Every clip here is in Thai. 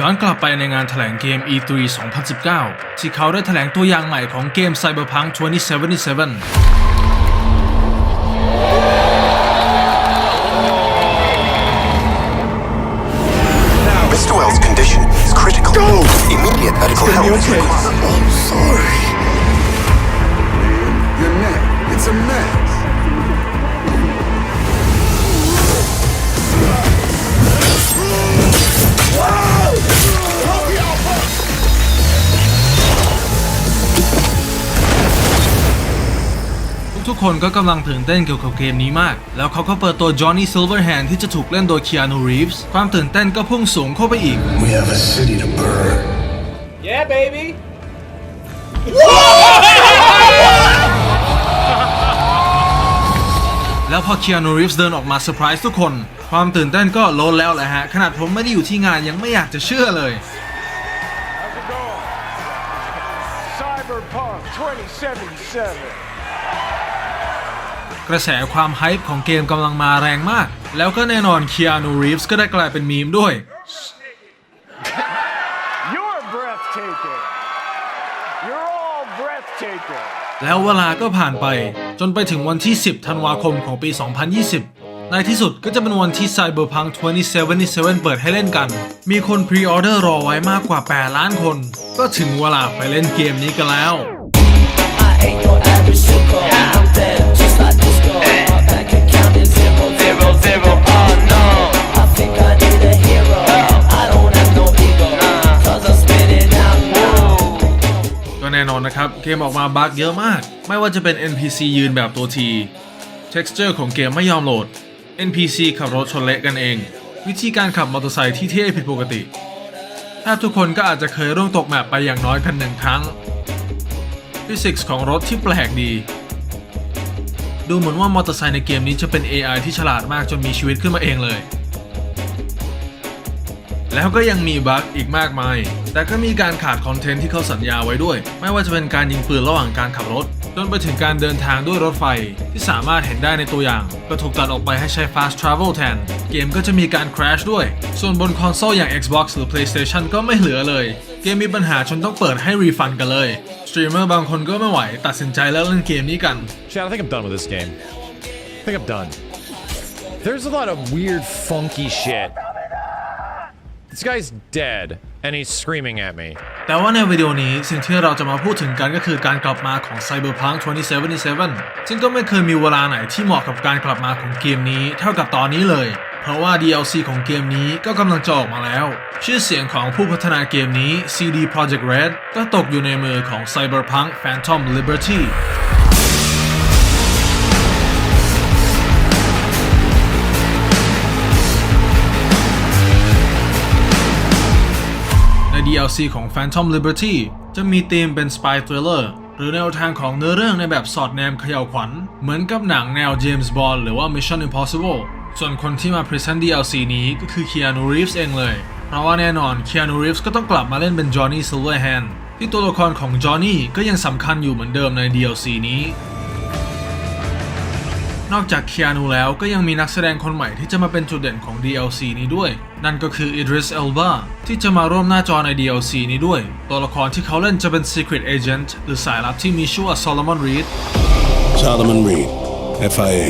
ย้อนกลับไปในงานแถลงเกม E3 2019 ที่เขาได้แถลงตัวอย่างใหม่ของเกม Cyberpunk 2077 คนก็กำลังตื่นเต้นเกี่ยวกับเกมนี้มาก แล้วเขาก็เปิดตัว Johnny Silverhand ที่จะถูกเล่นโดย Keanu Reeves ความตื่นเต้นก็พุ่งสูงเข้าไปอีก We have a city to burn. Yeah, baby. แล้วพอ Keanu Reeves เดินออกมาเซอร์ไพรส์ทุกคน ความตื่นเต้นก็ลดแล้วแหละฮะ ขนาดผมไม่ได้อยู่ที่งานยังไม่อยากจะเชื่อเลย How's it going? Cyberpunk 2077. กระแสความไฮป์ของเกมกำลังมาแรงมาก แล้วก็แน่นอน Keanu Reeves ก็ได้กลายเป็นมีมด้วย You're breathtaking. You're all breathtaking. แล้วเวลาก็ผ่านไปจนไปถึงวันที่ 10 ธันวาคมของปี 2020 ในที่สุดก็จะเป็นวันที่ Cyberpunk 2077 เปิดให้เล่นกัน มีคนพรีออเดอร์รอไว้มากกว่า 8 ล้านคน ก็ถึงเวลาไปเล่นเกมนี้กันแล้ว แน่นอนนะครับ เกมออกมาบั๊กเยอะมาก ไม่ว่าจะเป็น NPC ยืนแบบตัวที texture ของเกมไม่ยอมโหลด NPC ขับรถชนเละกันเอง วิธีการขับมอเตอร์ไซค์ที่เท่ผิดปกติถ้าทุกคนก็อาจจะเคยร่วงตกแมปไปอย่างน้อยกันหนึ่งครั้งฟิสิกส์ของรถที่แปลกดี ดูเหมือนว่ามอเตอร์ไซค์ในเกมนี้จะเป็น AI ที่ฉลาดมากจนมีชีวิตขึ้นมาเองเลย แล้วก็ยังมีบั๊กอีกมากมาย แต่ก็มีการขาดคอนเทนต์ที่เขาสัญญาไว้ด้วย ไม่ว่าจะเป็นการยิงปืนระหว่างการขับรถ จนไปถึงการเดินทางด้วยรถไฟ ที่สามารถเห็นได้ในตัวอย่าง ก็ถูกตัดออกไปให้ใช้ fast travel แทน เกมก็จะมีการ crash ด้วย ส่วนบนคอนโซลอย่าง Xbox หรือ PlayStation ก็ไม่เหลือเลย เกมมีปัญหาจนต้องเปิดให้รีฟันกันเลยสตรีมเมอร์บางคนก็ไม่ไหวตัดสินใจแล้วเล่นเกมนี้กัน Chad, I think I'm done with this game. I think I'm done. There's a lot of weird, funky shit. This guy's dead, and he's screaming at me. แต่ว่าในวิดีโอนี้สิ่งที่เราจะมาพูดถึงกันก็คือการกลับมาของ Cyberpunk 2077 ซึ่งก็ไม่เคยมีเวลาไหนที่เหมาะกับการกลับมาของเกมนี้เท่ากับตอนนี้เลย เพราะว่า DLC ของเกมนี้ก็กำลังจะออกมาแล้ว ชื่อเสียงของผู้พัฒนาเกมนี้ CD Projekt Red ก็ตกอยู่ในมือของ Cyberpunk Phantom Liberty DLC ของ Phantom Liberty จะมีธีมเป็น Spy Thriller หรือแนวทางของเนื้อเรื่องในแบบสอดแนมเขย่าวขวัญ เหมือนกับหนังแนว James Bond หรือว่า Mission Impossible ส่วนคนที่มา Present DLC นี้ก็คือ Keanu Reeves เองเลย เพราะว่าแน่นอน Keanu Reeves ก็ต้องกลับมาเล่นเป็น Johnny Silverhand ที่ตัวละครของ Johnny ก็ยังสำคัญอยู่เหมือนเดิมใน DLC นี้ นอกจาก Keanu แล้วก็ยังมีนักแสดงคนใหม่ที่จะมาเป็นจุดเด่นของ DLC นี้ด้วย นั่นก็คือ Idris Elba ที่จะมาร่วมหน้าจอใน DLC นี้ด้วย ตัวละครที่เขาเล่นจะเป็น Secret Agent หรือสายลับที่มีชื่อว่า Solomon Reed Solomon Reed, FIA.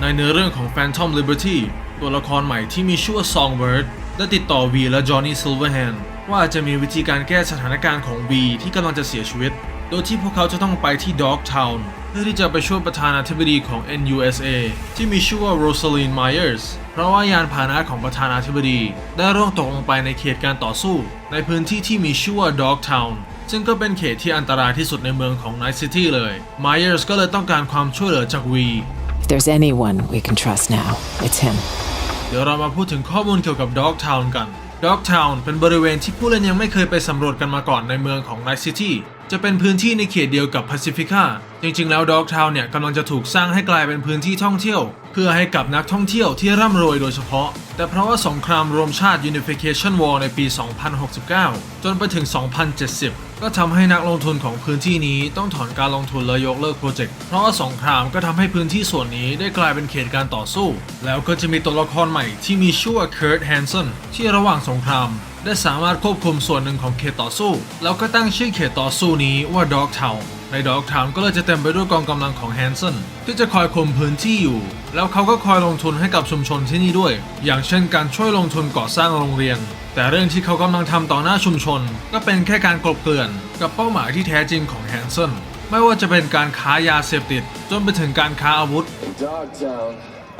ในเนื้อเรื่องของ Phantom Liberty ตัวละครใหม่ที่มีชื่อว่า Songbird ได้ติดต่อ V และ Johnny Silverhand ว่าจะมีวิธีการแก้สถานการณ์ของ V ที่กำลังจะเสียชีวิต โดยที่พวกเขาจะต้องไปที่ Dogtown เพื่อที่จะไปช่วยประธานาธิบดีของ NUSA ที่มีชื่อว่า Rosalind Myers เพราะว่ายานพาหนะของประธานาธิบดี ได้ร่วงตกลงไปในเขตการต่อสู้ ในพื้นที่ที่มีชื่อว่า Dogtown ซึ่งก็เป็นเขตที่อันตรายที่สุดในเมืองของ Night City เลย Myers ก็เลยต้องการความช่วยเหลือจาก V If there's anyone we can trust now, it's him. เดี๋ยวเรามาพูดถึงข้อมูลเกี่ยวกับ Dogtown กัน Dogtown เป็นบริเวณที่ผู้เล่นยังไม่เคยไปสำรวจกันมาก่อนในเมืองของ Night City จะเป็นพื้นที่ในเขตเดียวกับ Pacifica จริงๆ แล้วด็อกทาวน์เนี่ยกำลังจะถูกสร้างให้กลายเป็นพื้นที่ท่องเที่ยว เพื่อให้กับนักท่องเที่ยวที่ร่ำรวยโดยเฉพาะ แต่เพราะว่าสงครามรวมชาติ Unification War ในปี 2069 จนไปถึง 2070 ก็ทำให้นักลงทุนของพื้นที่นี้ต้องถอนการลงทุนและยกเลิกโปรเจกต์เพราะว่าสงครามก็ทำให้พื้นที่ส่วนนี้ได้กลายเป็นเขตการต่อสู้ แล้วก็จะมีตัวละครใหม่ที่มีชื่อว่าเคิร์ตแฮนเซนที่ระหว่างสงครามได้สามารถควบคุมส่วนหนึ่งของเขตต่อสู้ แล้วก็ตั้งชื่อเขตต่อสู้นี้ว่า Dog Town ใน Dog Town ก็เลยจะเต็มไปด้วยกองกำลังของแฮนเซนที่จะคอยคุมพื้นที่อยู่ แล้วเขาก็คอยลงทุนให้กับชุมชนที่นี่ด้วย อย่างเช่นการช่วยลงทุนก่อสร้างโรงเรียน แต่เรื่องที่เขากำลังทำต่อหน้าชุมชน ก็เป็นแค่การกลบเกลื่อนกับเป้าหมายที่แท้จริงของแฮนเซนไม่ว่าจะเป็นการค้ายาเสพติด จนไปถึงการค้าอาวุธ In Dogtown,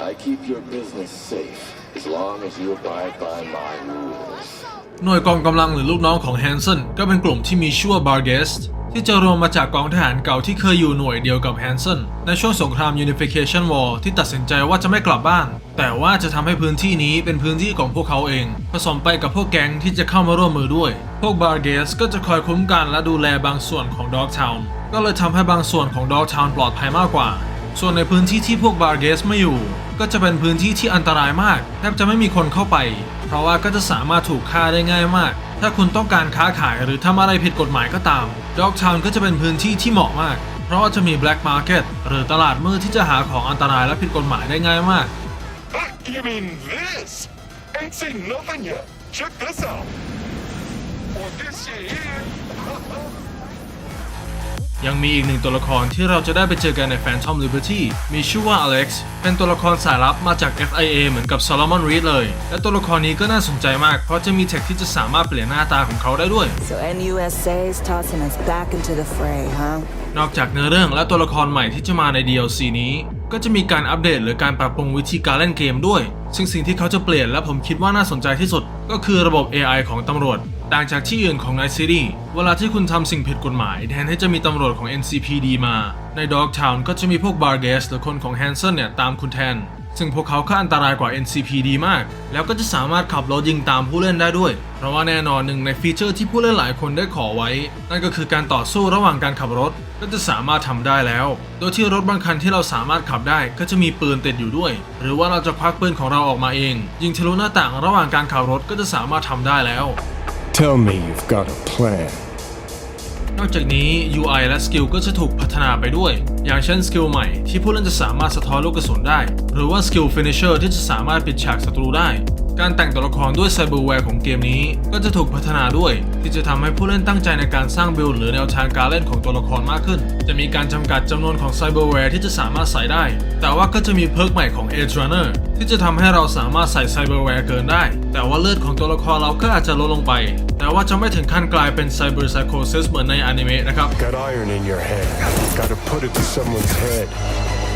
I keep your business safe as long as you abide by my rules. หน่วยกองกำลังหรือลูกน้องของแฮนเซนก็เป็นกลุ่มที่มีชื่อว่าบาร์เกส ที่จะรวมมาจากกองทหารเก่าที่เคยอยู่หน่วยเดียวกับแฮนเซนในช่วงสงคราม Unification War ที่ตัดสินใจว่าจะไม่กลับบ้าน แต่ว่าจะทำให้พื้นที่นี้เป็นพื้นที่ของพวกเขาเอง ผสมไปกับพวกแก๊งที่จะเข้ามาร่วมมือด้วย พวกบาร์เกสก็จะคอยคุ้มกันและดูแลบางส่วนของด o กทาวน์ก็เลยทำให้บางส่วนของด o กทาวน์ปลอดภัยมากกว่า ส่วนในพื้นที่ที่พวกบาร์เกสไม่อยู่ ก็จะเป็นพื้นที่ที่อันตรายมากแทบจะไม่มีคนเข้าไป เพราะว่าก็จะสามารถถูกฆ่าได้ง่ายมาก ถ้าคุณต้องการค้าขายหรือทำอะไรผิดกฎหมายก็ตามด o กทาวน์ก็จะเป็นพื้นที่ที่เหมาะมาก เพราะว่าจะมีแบล็กมาร์เก็ตหรือตลาดมืดที่จะหาของอันตรายและผิดกฎหมายได้ง่ายมาก You mean this? Ain't seen nothing yet. Check this out. Or this here. ยังมีอีกหนึ่งตัวละครที่เราจะได้ไปเจอกันใน Phantom Liberty มีชื่อว่า Alex เป็นตัวละครสายลับมาจาก FIA เหมือนกับ Solomon Reed เลย และตัวละครนี้ก็น่าสนใจมาก เพราะจะมีเทคที่จะสามารถเปลี่ยนหน้าตาของเขาได้ด้วย So NUSA's tossing us back into the fray, huh? นอกจากเนื้อเรื่องและตัวละครใหม่ที่จะมาใน DLC นี้ ก็จะมีการอัปเดตหรือการปรับปรุงวิธีการเล่นเกมด้วย ซึ่งสิ่งที่เขาจะเปลี่ยนและผมคิดว่าน่าสนใจที่สุด ก็คือระบบ AI ของตำรวจ ต่างจากที่อื่นของไนซีรีเวลาที่คุณทำสิ่งผิดกฎหมาย แทนที่จะมีตำรวจของ NCPD มา ใน Dogtown ก็จะมีพวก Bar g a s หรือคนของ Hanson เนี่ยตามคุณแทน ซึ่งพวกเขาก็อันตรายกว่า NCPD มาก แล้วก็จะสามารถขับรถยิงตามผู้เล่นได้ด้วย เพราะว่าแน่นอนหนึ่งในฟีเจอร์ที่ผู้เล่นหลายคนได้ขอไว้ นั่นก็คือการต่อสู้ระหว่างการขับรถก็จะสามารถทำได้แล้ว โดยที่รถบางคันที่เราสามารถขับได้ก็จะมีปืนติดอยู่ด้วย หรือว่าเราจะควักปืนของเราออกมาเอง ยิงทะลุหน้าต่างระหว่างการขับรถก็จะสามารถทำได้แล้ว Tell me you've got a plan. นอกจากนี้ UI และสกิลก็จะถูกพัฒนาไปด้วย อย่างเช่นสกิลใหม่ที่ผู้เล่นจะสามารถสะท้อนลูกกระสุนได้ หรือว่าสกิลฟินิชเชอร์ที่จะสามารถปิดฉากศัตรูได้ การแต่งตัวละครด้วยไซเบอร์แวร์ของเกมนี้ ก็จะถูกพัฒนาด้วย ที่จะทำให้ผู้เล่นตั้งใจในการสร้างบิลด์หรือแนวทางการเล่นของตัวละครมากขึ้น จะมีการจำกัดจำนวนของไซเบอร์แวร์ที่จะสามารถใส่ได้ แต่ว่าก็จะมีเพิร์กใหม่ของ Edge Runner ที่จะทำให้เราสามารถใส่ไซเบอร์แวร์เกินได้ แต่ว่าเลือดของตัวละครเราก็อาจจะลดลงไป แต่ว่าจะไม่ถึงขั้นกลายเป็นไซเบอร์ไซโคซิสเหมือนในอนิเมะนะครับ Got iron in your hand. Gotta put it to someone's head.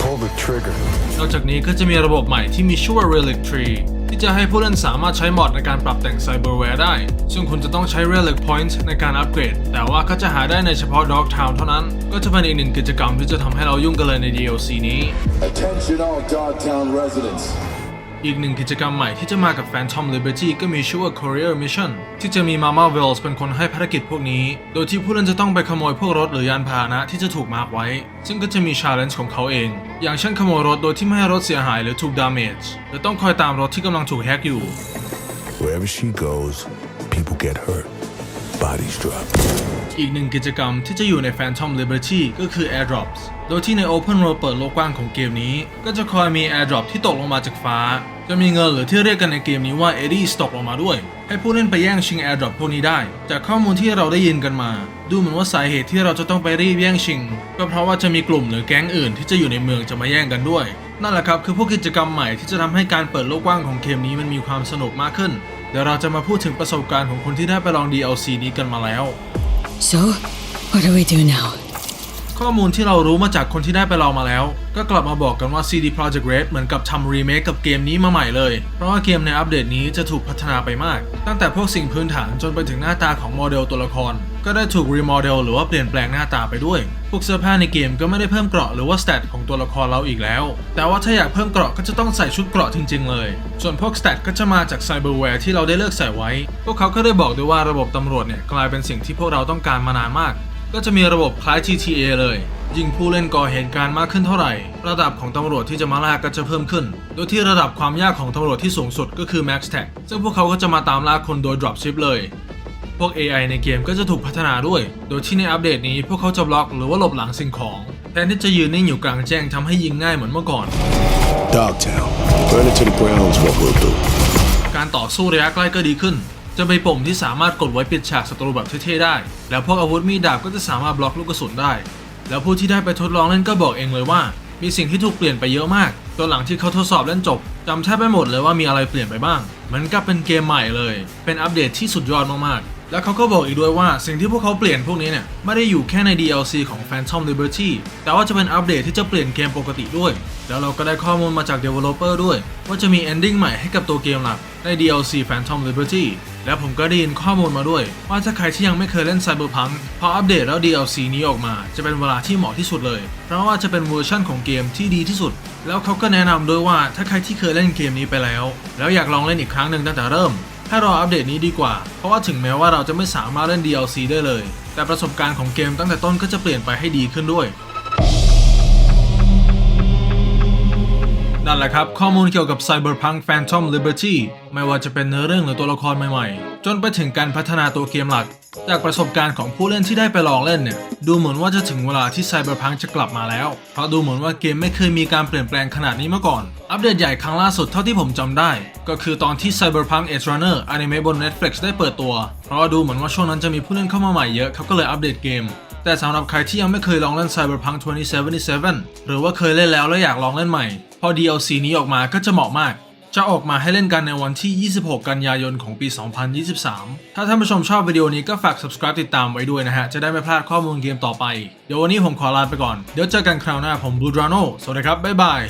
Pull the trigger. นอกจากนี้ก็จะมีระบบใหม่ที่มีชื่อว่า Relic Tree ที่จะให้ผู้เล่นสามารถใช้มอดในการปรับแต่งไซเบอร์แวร์ได้ ซึ่งคุณจะต้องใช้ Relic Point ในการอัปเกรด แต่ว่าก็จะหาได้ในเฉพาะ Dog Town เท่านั้น ก็จะเป็นอีกหนึ่งกิจกรรมที่จะทำให้เรายุ่งกันเลยใน DLC นี้ Attention all Dogtown residents. อีกหนึ่งกิจกรรมใหม่ที่จะมากับ Phantom Liberty ก็มีชื่อว่า Courier Mission ที่จะมี Mama Wells เป็นคนให้ภารกิจพวกนี้ โดยที่ผู้เล่นจะต้องไปขโมยพวกรถหรือยานพาหนะที่จะถูกมาร์กไว้ ซึ่งก็จะมี challenge ของเขาเอง อย่างเช่นขโมยรถโดยที่ไม่ให้รถเสียหายหรือถูก damage หรือต้องคอยตามรถที่กำลังถูกแฮกอยู่ Wherever she goes, people get hurt. Bodies drop. อีกหนึ่งกิจกรรมที่จะอยู่ใน Phantom Liberty ก็คือ Airdrops โดยที่ใน Open World เปิดโลกกว้างของเกมนี้ ก็จะคอยมี Airdrop ที่ตกลงมาจากฟ้า จะมีเงินหรือที่เรียกกันในเกมนี้ว่า Eddies ตกลงมาด้วย ให้ผู้เล่นไปแย่งชิง Airdrop พวกนี้ได้ จากข้อมูลที่เราได้ยินกันมา ดูเหมือนว่าสาเหตุที่เราจะต้องไปรีบแย่งชิง ก็เพราะว่าจะมีกลุ่มหรือแก๊งอื่นที่จะอยู่ในเมืองจะมาแย่งกันด้วย นั่นแหละครับคือพวกกิจกรรมใหม่ที่จะทำให้การเปิดโลกกว้างของเกมนี้มันมีความสนุกมากขึ้นเดี๋ยวเราจะมาพูดถึงประสบการณ์ของคนที่ได้ไปลอง DLC นี้กันมาแล้ว So, what do we do now? ข้อมูลที่เรารู้มาจากคนที่ได้ไปลองมาแล้ว ก็กลับมาบอกกันว่า CD Projekt Red เหมือนกับทำรีเมคกับเกมนี้มาใหม่เลย เพราะว่าเกมในอัปเดตนี้จะถูกพัฒนาไปมาก ตั้งแต่พวกสิ่งพื้นฐานจนไปถึงหน้าตาของโมเดลตัวละคร ก็ได้ถูกรีโมเดลหรือว่าเปลี่ยนแปลงหน้าตาไปด้วย พวกเสื้อผ้าในเกมก็ไม่ได้เพิ่มเกราะหรือว่าสเตตของตัวละครเราอีกแล้ว แต่ว่าถ้าอยากเพิ่มเกราะก็จะต้องใส่ชุดเกราะจริง ๆ เลย ส่วนพวกสเตตก็จะมาจากไซเบอร์แวร์ที่เราได้เลือกใส่ไว้ พวกเขาก็ได้บอกด้วยว่าระบบตำรวจเนี่ยกลายเป็นสิ่งที่พวกเราต้องการมานานมาก ก็จะมีระบบคล้าย GTA เลยยิ่งผู้เล่นก่อเหตุการณ์มากขึ้นเท่าไหร่ ระดับของตำรวจที่จะมาล่าก็จะเพิ่มขึ้น โดยที่ระดับความยากของตำรวจที่สูงสุดก็คือ Max Tag ซึ่งพวกเขาก็จะมาตามล่าคนโดย Dropship เลย พวก AI ในเกมก็จะถูกพัฒนาด้วย โดยที่ในอัปเดตนี้พวกเขาจะบล็อกหรือว่าหลบหลังสิ่งของ แทนที่จะยืนนิ่งอยู่กลางแจ้งทำให้ยิงง่ายเหมือนเมื่อก่อน Dogtown. Burn it to the ground is what we'll do. การต่อสู้ระยะใกล้ก็ดีขึ้น จะมีปุ่มที่สามารถกดไว้ปิดฉากศัตรูแบบเท่ๆได้ แล้วพวกอาวุธมีดดาบก็จะสามารถบล็อกลูกกระสุนได้ แล้วผู้ที่ได้ไปทดลองเล่นก็บอกเองเลยว่า มีสิ่งที่ถูกเปลี่ยนไปเยอะมากตัวหลังที่เขาทดสอบเล่นจบจำแทบไม่หมดเลยว่ามีอะไรเปลี่ยนไปบ้างเหมือนกับเป็นเกมใหม่เลย เป็นอัปเดตที่สุดยอดมากๆ แล้วเขาก็บอกอีกด้วยว่าสิ่งที่พวกเขาเปลี่ยนพวกนี้เนี่ย ไม่ได้อยู่แค่ใน DLC ของ Phantom Liberty แต่ว่าจะเป็นอัปเดตที่จะเปลี่ยนเกมปกติด้วย แล้วเราก็ได้ข้อมูลมาจาก Developer ด้วย ว่าจะมี Ending ใหม่ให้กับตัวเกมหลักใน DLC Phantom Liberty และผมก็ได้ยินข้อมูลมาด้วย ว่าถ้าใครที่ยังไม่เคยเล่น Cyberpunk พออัปเดตแล้ว DLC นี้ออกมา จะเป็นเวลาที่เหมาะที่สุดเลย เพราะว่าจะเป็นเวอร์ชั่นของเกมที่ดีที่สุด แล้วเขาก็แนะนำด้วยว่าถ้าใครที่เคยเล่นเกมนี้ไปแล้ว แล้วอยากลองเล่นอีกครั้งหนึ่งตั้งแต่เริ่ม ให้รออัปเดตนี้ดีกว่า เพราะว่าถึงแม้ว่าเราจะไม่สามารถเล่น DLC ได้เลย แต่ประสบการณ์ของเกมตั้งแต่ต้นก็จะเปลี่ยนไปให้ดีขึ้นด้วยนั่นแหละครับ ข้อมูลเกี่ยวกับ Cyberpunk Phantom Liberty ไม่ว่าจะเป็นเนื้อเรื่องหรือตัวละครใหม่ๆ จนไปถึงการพัฒนาตัวเกมหลัก จากประสบการณ์ของผู้เล่นที่ได้ไปลองเล่นเนี่ย ดูเหมือนว่าจะถึงเวลาที่ Cyberpunk จะกลับมาแล้ว เพราะดูเหมือนว่าเกมไม่เคยมีการเปลี่ยนแปลงขนาดนี้มาก่อน อัปเดตใหญ่ครั้งล่าสุดเท่าที่ผมจำได้ ก็คือตอนที่ Cyberpunk Edge Runner อนิเมะบน Netflix ได้เปิดตัว เพราะดูเหมือนว่าช่วงนั้นจะมีผู้เล่นเข้ามาใหม่เยอะเขาก็เลยอัปเดตเกมแต่สำหรับใครที่ยังไม่เคยลองเล่น Cyberpunk 2077 หรือว่าเคยเล่นแล้วแล้วอยากลองเล่นใหม่ พอ DLC นี้ออกมาก็จะเหมาะมาก จะออกมาให้เล่นกันในวันที่ 26 กันยายนของปี 2023 ถ้าท่านผู้ชมชอบวิดีโอนี้ก็ฝาก subscribe ติดตามไว้ด้วยนะฮะ จะได้ไม่พลาดข้อมูลเกมต่อไป เดี๋ยววันนี้ผมขอลาไปก่อน เดี๋ยวเจอกันคราวหน้าผม Blue Drano สวัสดีครับ บ๊ายบาย